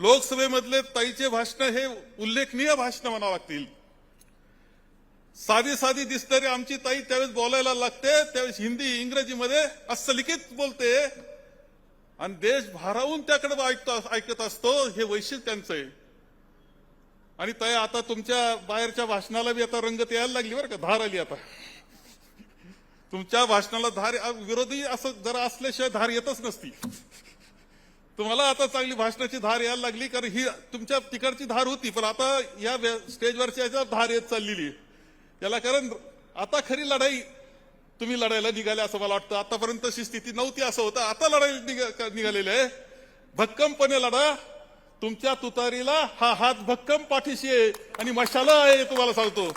लोकसभेमधले ताईचे भाषण हे उल्लेखनीय भाषण म्हणावं लागतील. साधी साधी दिसणारी आमची ताई त्यावेळेस बोलायला लागते त्यावेळेस हिंदी इंग्रजीमध्ये असं लिखित बोलते. आणि देश भारावून त्याकडे ऐकतो ऐकत असतो हे वैशिष्ट्य त्यांचं आहे. आणि ताई आता तुमच्या बाहेरच्या भाषणाला बी आता रंगत यायला लागली बरं का धार आली आता. तुमच्या भाषणाला धार विरोधी असं जरा असल्याशिवाय धार येतच नसती. तुम्हाला आता चांगली भाषणाची धार यायला लागली कारण ही तुमच्या तिकडची धार होती पण आता या स्टेजवरची स्टेजवरच्या धार येत चाललेली आहे. याला कारण आता खरी लढाई तुम्ही लढायला निघाले असं मला वाटतं. आतापर्यंतची स्थिती नव्हती असं होतं. आता लढाई निघालेली आहे. भक्कमपणे लढा. तुमच्या तुतारीला हा हात भक्कम पाठीशी आहे आणि मशाला आहे तुम्हाला सांगतो.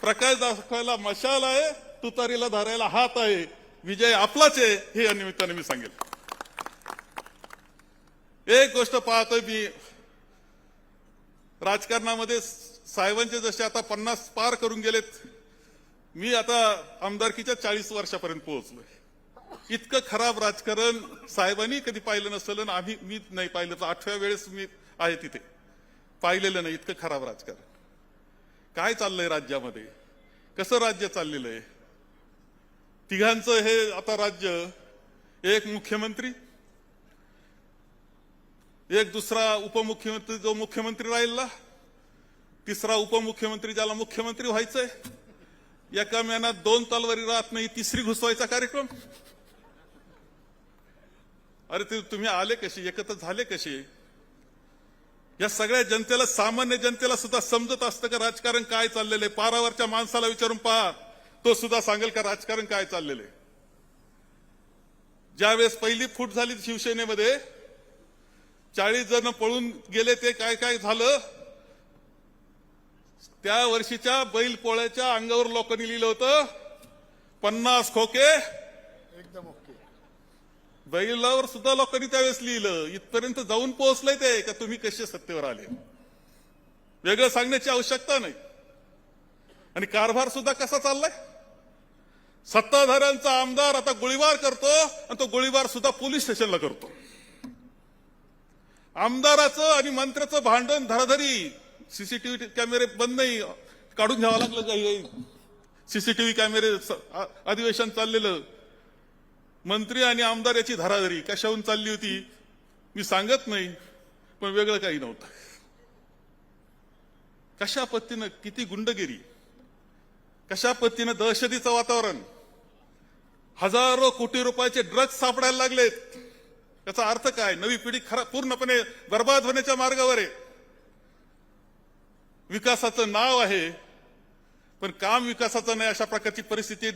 प्रकाश दाखवायला मशाल आहे तुतारीला धरायला हात आहे. विजय आपलाच आहे हे या निमित्ताने मी सांगेल. एक गोष्ट पाहतोय मी. राजकारणामध्ये साहेबांचे जसे आता पन्नास पार करून गेलेत मी आता आमदारकीच्या चाळीस वर्षापर्यंत पोहोचलोय. इतकं खराब राजकारण साहेबांनी कधी पाहिलं नसेल आणि आम्ही मी नाही पाहिलं. तर आठव्या वेळेस मी आहे तिथे. पाहिलेलं नाही इतकं खराब राजकारण. काय चाललंय राज्यामध्ये? कसं राज्य चाललेलं आहे? तिघांचं हे आता राज्य एक मुख्यमंत्री एक दुसरा उपमुख्यमंत्री जो मुख्यमंत्री राहिला तिसरा उपमुख्यमंत्री ज्याला मुख्यमंत्री व्हायचंय एका महिन्यात दोन तलवारी राहत नाही तिसरी घुसवायचा कार्यक्रम. अरे ते तुम्ही आले कसे एकत्र झाले कसे या सगळ्या जनतेला सामान्य जनतेला सुद्धा समजत असतं का राजकारण काय चाललेलं आहे? पारावरच्या माणसाला विचारून पहा. तो सुद्धा सांगेल का राजकारण काय चाललेलं आहे? ज्यावेळेस पहिली फूट झाली शिवसेनेमध्ये चाळीस जण पळून गेले ते काय काय झालं? त्या वर्षीच्या बैल पोळ्याच्या अंगावर लोकांनी लिहिलं होतं पन्नास खोके. एकदम ओके. बैलावर सुद्धा लोकांनी त्यावेळेस लिहिलं इथपर्यंत जाऊन पोहोचलंय ते का तुम्ही कसे सत्तेवर आले? वेगळं सांगण्याची आवश्यकता नाही. आणि कारभार सुद्धा कसा चाललाय? सत्ताधाऱ्यांचा आमदार आता गोळीबार करतो आणि तो गोळीबार सुद्धा पोलीस स्टेशनला करतो. आमदाराचं आणि मंत्र्याचं भांडण धराधरी. सीसीटीव्ही कॅमेरे बंद नाही. काढून घ्यावं लागलं काही सीसीटीव्ही कॅमेरे अधिवेशन चाललेलं. मंत्री आणि आमदार याची धराधरी. कशाहून चालली होती? मी सांगत नाही पण वेगळं काही नव्हतं. कशा पद्धतीनं किती गुंडगिरी? कशा पद्धतीनं दहशतीचं वातावरण? हजारो कोटी रुपयाचे ड्रग्ज सापडायला लागलेत. याचा अर्थ काय? नवी पिढी खरा पूर्णपणे बर्बाद होण्याच्या मार्गावर आहे. विकासाचं नाव आहे पण काम विकासाचं नाही अशा प्रकारची परिस्थितीत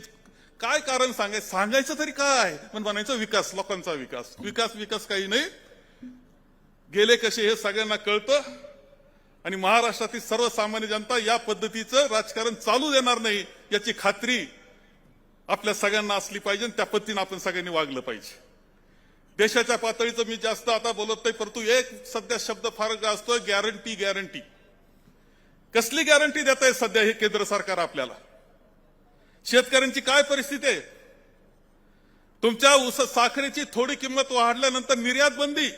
काय कारण सांगाय सांगायचं तरी काय? पण म्हणायचं विकास लोकांचा विकास. विकास विकास काही नाही. गेले कसे हे सगळ्यांना कळतं. आणि महाराष्ट्रातील सर्वसामान्य जनता या पद्धतीचं राजकारण चालू देणार नाही याची खात्री आपल्या सगळ्यांना असली पाहिजे त्या पद्धतीनं आपण सगळ्यांनी वागलं पाहिजे. देशाच्या पातळीचं मी जास्त आता बोलत नाही परंतु एक सध्या शब्द फार असतोय गॅरंटी गॅरंटी कसली गॅरंटी देत आहे सध्या हे केंद्र सरकार आपल्याला? शेतकऱ्यांची काय परिस्थिती आहे? तुमच्या उस साखरेची थोडी किंमत वाढल्यानंतर निर्यात बंदी.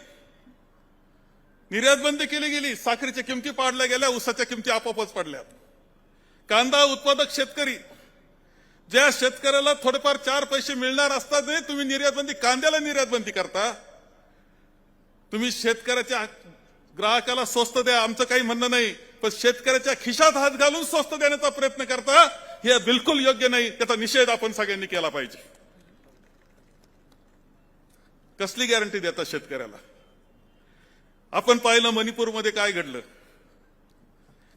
निर्यात बंदी केली गेली साखरेच्या किमती पाडल्या गेल्या ऊसाच्या किमती आपोआपच पडल्या कांदा उत्पादक शेतकरी ज्या शेतकऱ्याला थोडेफार चार पैसे मिळणार असतात तुम्ही निर्यातबंदी कांद्याला निर्यातबंदी करता. तुम्ही शेतकऱ्याच्या ग्राहकाला स्वस्त द्या आमचं काही म्हणणं नाही पण शेतकऱ्याच्या खिशात हात घालून स्वस्त देण्याचा प्रयत्न करता हे बिलकुल योग्य नाही त्याचा निषेध आपण सगळ्यांनी केला पाहिजे. कसली गॅरंटी देतात शेतकऱ्याला? आपण पाहिलं मणिपूरमध्ये काय घडलं?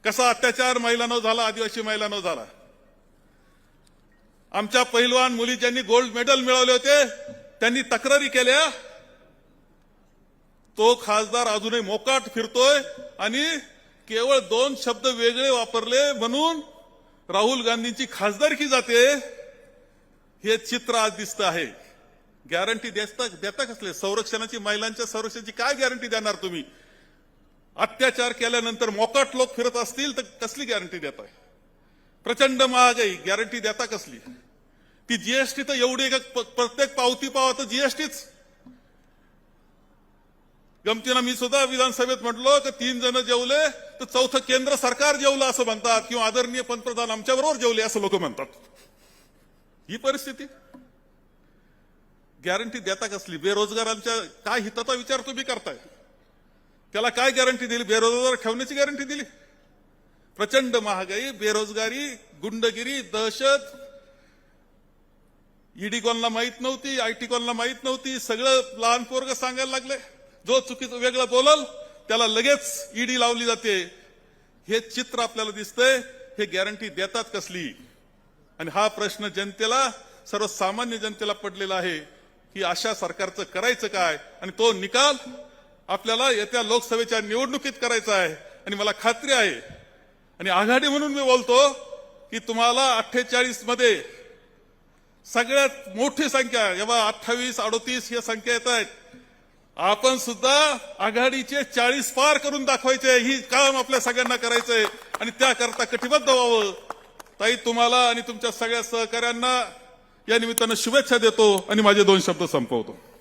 कसा अत्याचार महिलांवर झाला आदिवासी महिलांवर झाला. आमच्या पहिलवान मुली ज्यांनी गोल्ड मेडल मिळवले होते त्यांनी तक्रारी केल्या. तो खासदार अजूनही मोकाट फिरतोय आणि केवळ दोन शब्द वेगळे वापरले म्हणून राहुल गांधींची खासदारकी जाते हे चित्र आज दिसत आहे. गॅरंटी देता देता कसले? संरक्षणाची महिलांच्या संरक्षणाची काय गॅरंटी देणार तुम्ही? अत्याचार केल्यानंतर मोकाट लोक फिरत असतील तर कसली गॅरंटी देताय? प्रचंड महागाई गॅरंटी देता कसली? ती जीएसटी तर एवढी आहे प्रत्येक पावती पावा तर जीएसटीच गमतीनं मी सुद्धा विधानसभेत म्हटलो की तीन जण जेवले तर चौथं केंद्र सरकार जेवलं असं म्हणतात किंवा आदरणीय पंतप्रधान आमच्या बरोबर जेवले असं लोक म्हणतात. ही परिस्थिती. गॅरंटी देता कसली? बेरोजगारांच्या काय हिताचा विचार तुम्ही करताय? त्याला काय गॅरंटी दिली? बेरोजगार ठेवण्याची गॅरंटी दिली? प्रचंड महागाई बेरोजगारी गुंडगिरी दहशत ईडी कोणाला माहीत नव्हती आयटी कोणाला माहीत नव्हती सगळं लहान पोरग सांगायला लागले. जो चुकीचं वेगळं बोलल त्याला लगेच ईडी लावली जाते. हे चित्र आपल्याला दिसतंय हे गॅरंटी देतात कसली? आणि हा प्रश्न जनतेला सर्वसामान्य जनतेला पडलेला आहे की अशा सरकारचं करायचं काय? आणि तो निकाल आपल्याला येत्या लोकसभेच्या निवडणुकीत करायचा आहे. आणि मला खात्री आहे आणि आघाडी म्हणून मी बोलतो की तुम्हाला अठ्ठेचाळीसमध्ये सगळ्यात मोठी संख्या जेव्हा अठ्ठावीस अडोतीस या संख्या येत आहेत. आपण सुद्धा आघाडीचे चाळीस पार करून दाखवायचे. ही काम आपल्या सगळ्यांना करायचंय. आणि त्याकरता कटिबद्ध व्हावं. ताई तुम्हाला आणि तुमच्या सगळ्या सहकाऱ्यांना या निमित्तानं शुभेच्छा देतो आणि माझे दोन शब्द संपवतो.